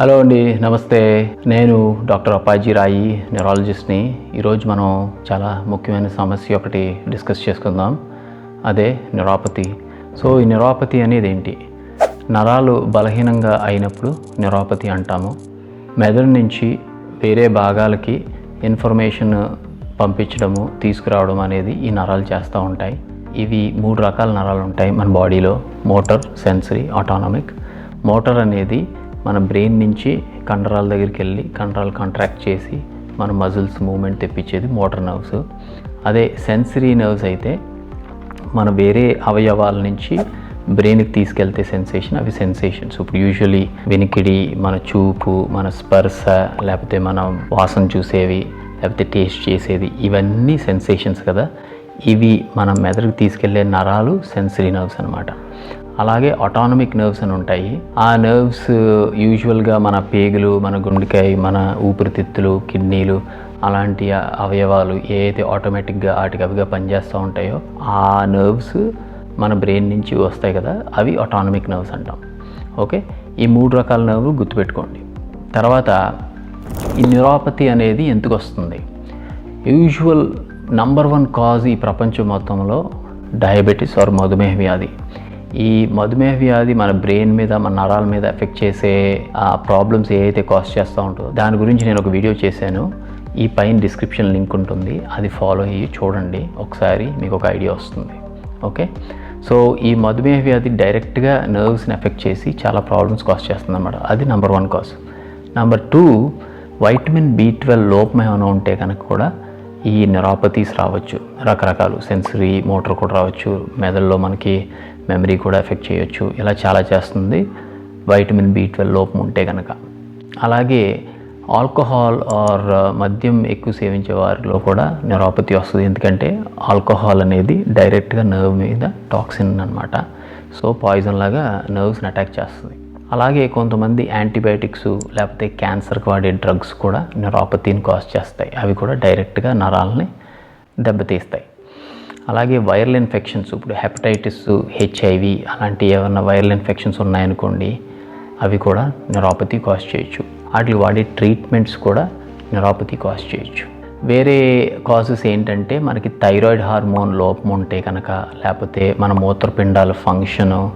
Hello అండి నమస్తే. నేను డాక్టర్ అప్పాజీ రాయి న్యూరాలజిస్ట్ని. ఈరోజు మనం చాలా ముఖ్యమైన సమస్య ఒకటి డిస్కస్ చేసుకుందాం. అదే న్యూరోపతి. సో ఈ న్యూరోపతి అనేది ఏంటి? నరాలు బలహీనంగా అయినప్పుడు న్యూరోపతి అంటాము. మెదడు నుంచి వేరే భాగాలకి ఇన్ఫర్మేషన్ పంపించడము తీసుకురావడం అనేది ఈ నరాలు చేస్తూ ఉంటాయి. ఇవి మూడు రకాల నరాలు ఉంటాయి మన బాడీలో. Motor sensory ఆటానమిక్. మోటార్ అనేది మన బ్రెయిన్ నుంచి కండరాల దగ్గరికి వెళ్ళి కండరాలు కాంట్రాక్ట్ చేసి మన మజిల్స్ మూమెంట్ తెప్పించేది మోటార్ నర్వ్స్ అదే సెన్సరీ నర్వ్స్ అయితే మన వేరే అవయవాల నుంచి బ్రెయిన్కి తీసుకెళ్తే సెన్సేషన్ అవి సెన్సేషన్స్ ఇప్పుడు యూజువలీ వినికిడి మన చూపు మన స్పర్శ లేకపోతే మన వాసన చూసేవి లేకపోతే టేస్ట్ చేసేది ఇవన్నీ సెన్సేషన్స్ కదా. ఇవి మన మెదడుకు తీసుకెళ్ళే నరాలు సెన్సరీ నర్వ్స్ అనమాట అలాగే ఆటానమిక్ నర్వ్స్ అని ఉంటాయి. ఆ నర్వ్స్ యూజువల్గా మన పేగులు మన గుండెకాయ మన ఊపిరితిత్తులు కిడ్నీలు అలాంటి అవయవాలు ఏదైతే ఆటోమేటిక్గా వాటికి అవిగా పనిచేస్తూ ఉంటాయో ఆ నర్వ్స్ మన బ్రెయిన్ నుంచి వస్తాయి కదా అవి ఆటానమిక్ నర్వ్స్ అంటాం. ఓకే ఈ మూడు రకాల నర్వ్ గుర్తుపెట్టుకోండి. తర్వాత ఈ న్యూరోపతి అనేది ఎందుకు వస్తుంది? యూజువల్ నంబర్ వన్ కాజ్ ఈ ప్రపంచం మొత్తంలో డయాబెటీస్ ఆర్ మధుమేహ వ్యాధి. ఈ మధుమేహ వ్యాధి మన బ్రెయిన్ మీద మన నరాల మీద ఎఫెక్ట్ చేసే ఆ ప్రాబ్లమ్స్ ఏదైతే కాస్ట్ చేస్తూ ఉంటుందో దాని గురించి నేను ఒక వీడియో చేశాను. ఈ పైన డిస్క్రిప్షన్ లింక్ ఉంటుంది. అది ఫాలో అయ్యి చూడండి. ఒకసారి మీకు ఒక ఐడియా వస్తుంది. ఓకే? సో ఈ మధుమేహ వ్యాధి డైరెక్ట్గా నర్వ్స్ని ఎఫెక్ట్ చేసి చాలా ప్రాబ్లమ్స్ కాస్ట్ చేస్తుంది అన్నమాట అది number one cause. Number two vitamin B twelve లోపం ఏమైనా ఉంటే కనుక కూడా ఈ నెరాపతీస్ రావచ్చు. రకరకాలు. సెన్సరీ మోటార్ కూడా రావచ్చు. మెదడులో మనకి మెమరీ కూడా ఎఫెక్ట్ చేయొచ్చు. ఇలా చాలా చేస్తుంది. వైటమిన్ బి ట్వెల్వ్ లోపం ఉంటే కనుక అలాగే ఆల్కహాల్ ఆర్ మద్యం ఎక్కువ సేవించే వారిలో కూడా నెరాపతి వస్తుంది. ఎందుకంటే ఆల్కహాల్ అనేది డైరెక్ట్గా నర్వ్ మీద టాక్సిన్ అనమాట సో పాయిజన్ లాగా నర్వ్స్ని అటాక్ చేస్తుంది. అలాగే కొంతమంది యాంటీబయాటిక్స్ లేకపోతే క్యాన్సర్కి వాడే డ్రగ్స్ కూడా నెరాపతిని కాజ్ చేస్తాయి. అవి కూడా డైరెక్ట్గా నరాలని దెబ్బతీస్తాయి. అలాగే వైరల్ ఇన్ఫెక్షన్స్ ఇప్పుడు హెపటైటిస్ హెచ్ఐవి అలాంటి ఏమైనా వైరల్ ఇన్ఫెక్షన్స్ ఉన్నాయనుకోండి అవి కూడా న్యూరోపతి కాజ్ చేయొచ్చు. వాటికి వాడే ట్రీట్మెంట్స్ కూడా న్యూరోపతి కాజ్ చేయొచ్చు. వేరే కాజెస్ ఏంటంటే మనకి థైరాయిడ్ హార్మోన్ లోపం ఉంటే కనుక లేకపోతే మన మూత్రపిండాల ఫంక్షను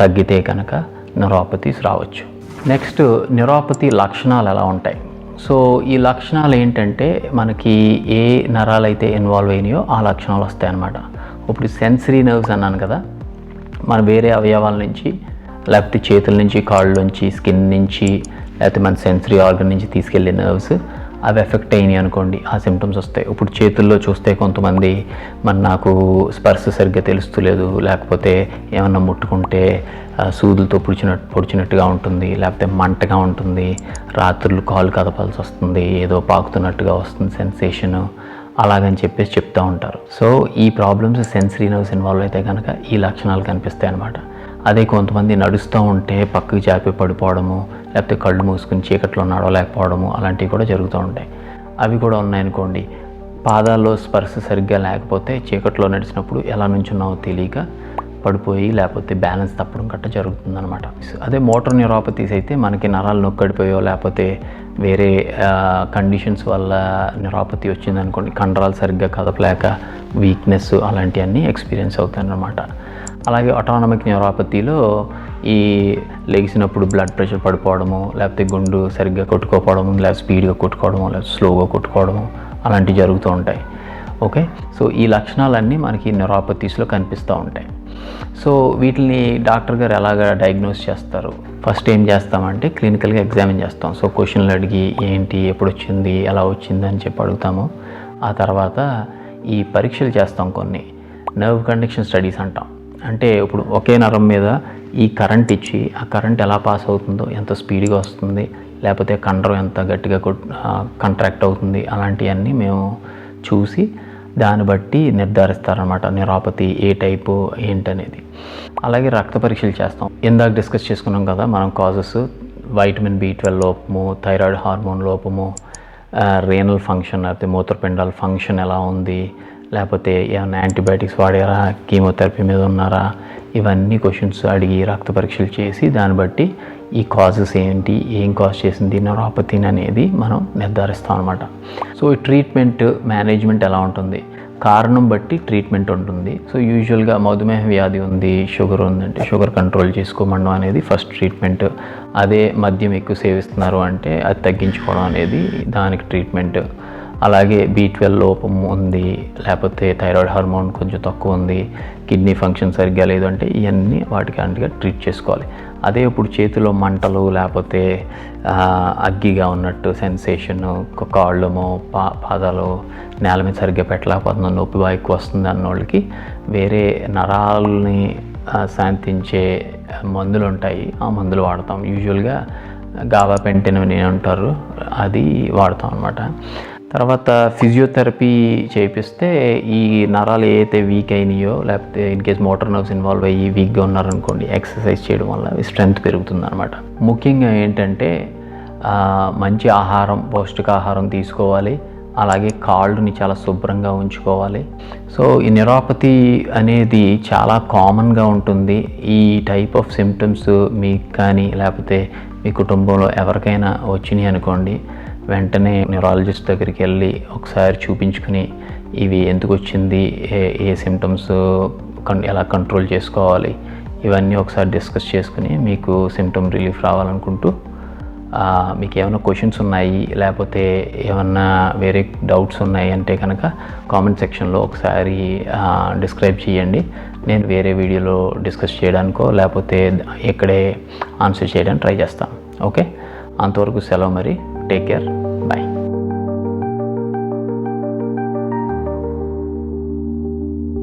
తగ్గితే కనుక నెరాపతీస్ రావచ్చు. నెక్స్ట్ న్యూరోపతి లక్షణాలు ఎలా ఉంటాయి? సో ఈ లక్షణాలు ఏంటంటే మనకి ఏ నరాలు అయితే ఇన్వాల్వ్ అయినాయో ఆ లక్షణాలు వస్తాయి అన్నమాట. ఇప్పుడు సెన్సరీ నర్వ్స్ అన్నాను కదా మన వేరే అవయవాల నుంచి లేకపోతే చేతుల నుంచి కాళ్ళ నుంచి స్కిన్ నుంచి లేకపోతే మన సెన్సరీ ఆర్గన్ నుంచి తీసుకెళ్ళే నర్వ్స్ అవి ఎఫెక్ట్ అయినాయి అనుకోండి ఆ సిమ్టమ్స్ వస్తాయి. ఇప్పుడు చేతుల్లో చూస్తే కొంతమంది మన నాకు స్పర్శ సరిగ్గా తెలుస్తలేదు లేకపోతే ఏమన్నా ముట్టుకుంటే సూదులతో పొడిచినట్టు పొడిచినట్టుగా ఉంటుంది లేకపోతే మంటగా ఉంటుంది రాత్రులు కాలు కదపాల్సి వస్తుంది ఏదో పాకుతున్నట్టుగా వస్తుంది సెన్సేషను అలాగని చెప్పేసి చెప్తూ ఉంటారు. సో ఈ ప్రాబ్లమ్స్ సెన్సరీ నర్వ్స్ ఇన్వాల్వ్ అయితే కనుక ఈ లక్షణాలు కనిపిస్తాయి అన్నమాట. అదే కొంతమంది నడుస్తూ ఉంటే పక్కకి చాపి పడిపోవడము లేకపోతే కళ్ళు మూసుకుని చీకట్లో నడవలేకపోవడము అలాంటివి కూడా జరుగుతూ ఉంటాయి. అవి కూడా ఉన్నాయనుకోండి. పాదాల్లో స్పర్శ సరిగ్గా లేకపోతే చీకట్లో నడిచినప్పుడు ఎలా నుంచున్నావో తెలియక పడిపోయి లేకపోతే బ్యాలెన్స్ తప్పడం గట్ట జరుగుతుందనమాట అదే మోటార్ న్యూరోపతీస్ అయితే మనకి నరాలు నొక్కడిపోయో లేకపోతే వేరే కండిషన్స్ వల్ల న్యూరోపతి వచ్చిందనుకోండి కండరాలు సరిగ్గా కదపలేక వీక్నెస్ అలాంటివన్నీ ఎక్స్పీరియన్స్ అవుతాయన్నమాట. అలాగే అటానమిక్ న్యూరోపతిలో ఈ లెగిసినప్పుడు బ్లడ్ ప్రెషర్ పడిపోవడము లేకపోతే గుండు సరిగ్గా కొట్టుకోపోవడము లేకపోతే స్పీడ్గా కొట్టుకోవడము లేదా స్లోగా కొట్టుకోవడము అలాంటివి జరుగుతూ ఉంటాయి. ఓకే సో ఈ లక్షణాలన్నీ మనకి న్యూరోపతీస్లో కనిపిస్తూ ఉంటాయి. సో వీటిని డాక్టర్ గారు ఎలాగ డయాగ్నోస్ చేస్తారు? ఫస్ట్ ఏం చేస్తామంటే క్లినికల్గా ఎగ్జామిన్ చేస్తాం. సో క్వశ్చన్లు అడిగి ఏంటి ఎప్పుడు వచ్చింది ఎలా వచ్చింది అని చెప్పి అడుగుతాము. ఆ తర్వాత ఈ పరీక్షలు చేస్తాం కొన్ని. నర్వ్ కండిషన్ స్టడీస్ అంటాం. అంటే ఇప్పుడు ఒకే నరం మీద ఈ కరెంట్ ఇచ్చి ఆ కరెంట్ ఎలా పాస్ అవుతుందో ఎంత స్పీడ్గా వస్తుంది లేకపోతే కండరం ఎంత గట్టిగా కంట్రాక్ట్ అవుతుంది అలాంటివన్నీ మేము చూసి దాన్ని బట్టి నిర్ధారిస్తారనమాట నిరాపతి ఏ టైపు ఏంటనేది. అలాగే రక్త పరీక్షలు చేస్తాం. ఇందాక డిస్కస్ చేసుకున్నాం కదా మనం కాజెస్ వైటమిన్ బి ట్వెల్వ్ లోపము థైరాయిడ్ హార్మోన్ లోపము రేనల్ ఫంక్షన్ లేకపోతే మూత్రపిండాల ఫంక్షన్ ఎలా ఉంది లేకపోతే ఏమైనా యాంటీబయాటిక్స్ వాడారా కీమోథెరపీ మీద ఉన్నారా ఇవన్నీ క్వశ్చన్స్ అడిగి రక్త పరీక్షలు చేసి దాన్ని బట్టి ఈ కాజెస్ ఏంటి ఏం కాజ్ చేసింది నరోపతిని అనేది మనం నిర్ధారిస్తాం అనమాట సో ఈ ట్రీట్మెంట్ మేనేజ్మెంట్ ఎలా ఉంటుంది? కారణం బట్టి ట్రీట్మెంట్ ఉంటుంది. సో యూజువల్గా మధుమేహ వ్యాధి ఉంది షుగర్ ఉందంటే షుగర్ కంట్రోల్ చేసుకోమడం అనేది ఫస్ట్ ట్రీట్మెంట్ అదే మద్యం ఎక్కువ సేవిస్తున్నారు అంటే అది తగ్గించుకోవడం అనేది దానికి ట్రీట్మెంట్ అలాగే బీ ట్వెల్వ్ లోపం ఉంది లేకపోతే థైరాయిడ్ హార్మోన్ కొంచెం తక్కువ ఉంది కిడ్నీ ఫంక్షన్ సరిగ్గా లేదు అంటే ఇవన్నీ వాటికి అంటగా ట్రీట్ చేసుకోవాలి. అదే ఇప్పుడు చేతిలో మంటలు లేకపోతే అగ్గిగా ఉన్నట్టు సెన్సేషన్ కాళ్ళము పా పాదాలు నేల మీద సరిగ్గా పెట్టలేకపోతున్న నొప్పి బాగా ఎక్కువ వస్తుంది అన్న వాళ్ళకి వేరే నరాలని శాంతించే మందులు ఉంటాయి ఆ మందులు వాడతాం. యూజువల్గా గాబా పెంటెన్ అని అంటారు అది వాడతాం అనమాట తర్వాత ఫిజియోథెరపీ చేపిస్తే ఈ నరాలు ఏదైతే వీక్ అయినాయో లేకపోతే in case motor nerves involve అయ్యి వీక్గా ఉన్నారనుకోండి ఎక్సర్సైజ్ చేయడం వల్ల స్ట్రెంగ్త్ పెరుగుతుంది అనమాట ముఖ్యంగా ఏంటంటే మంచి ఆహారం పౌష్టికాహారం తీసుకోవాలి. అలాగే కాళ్ళని చాలా శుభ్రంగా ఉంచుకోవాలి. సో ఈ నిరోపతి అనేది చాలా కామన్గా ఉంటుంది. ఈ టైప్ ఆఫ్ సిమ్టమ్స్ మీకు కానీ లేకపోతే మీ కుటుంబంలో ఎవరికైనా వచ్చినాయి అనుకోండి వెంటనే న్యూరాలజిస్ట్ దగ్గరికి వెళ్ళి ఒకసారి చూపించుకుని ఇవి ఎందుకు వచ్చింది ఏ ఏ సిమ్టమ్స్ ఎలా కంట్రోల్ చేసుకోవాలి ఇవన్నీ ఒకసారి డిస్కస్ చేసుకుని మీకు సిమ్టమ్ రిలీఫ్ రావాలనుకుంటూ మీకు ఏమైనా క్వశ్చన్స్ ఉన్నాయి లేకపోతే ఏమన్నా వేరే డౌట్స్ ఉన్నాయి అంటే కనుక కామెంట్ సెక్షన్లో ఒకసారి డిస్క్రైబ్ చేయండి. నేను వేరే వీడియోలో డిస్కస్ చేయడానికో లేకపోతే ఇక్కడే ఆన్సర్ చేయడానికి ట్రై చేస్తాను. ఓకే అంతవరకు సెలవు మరి. take care. Bye.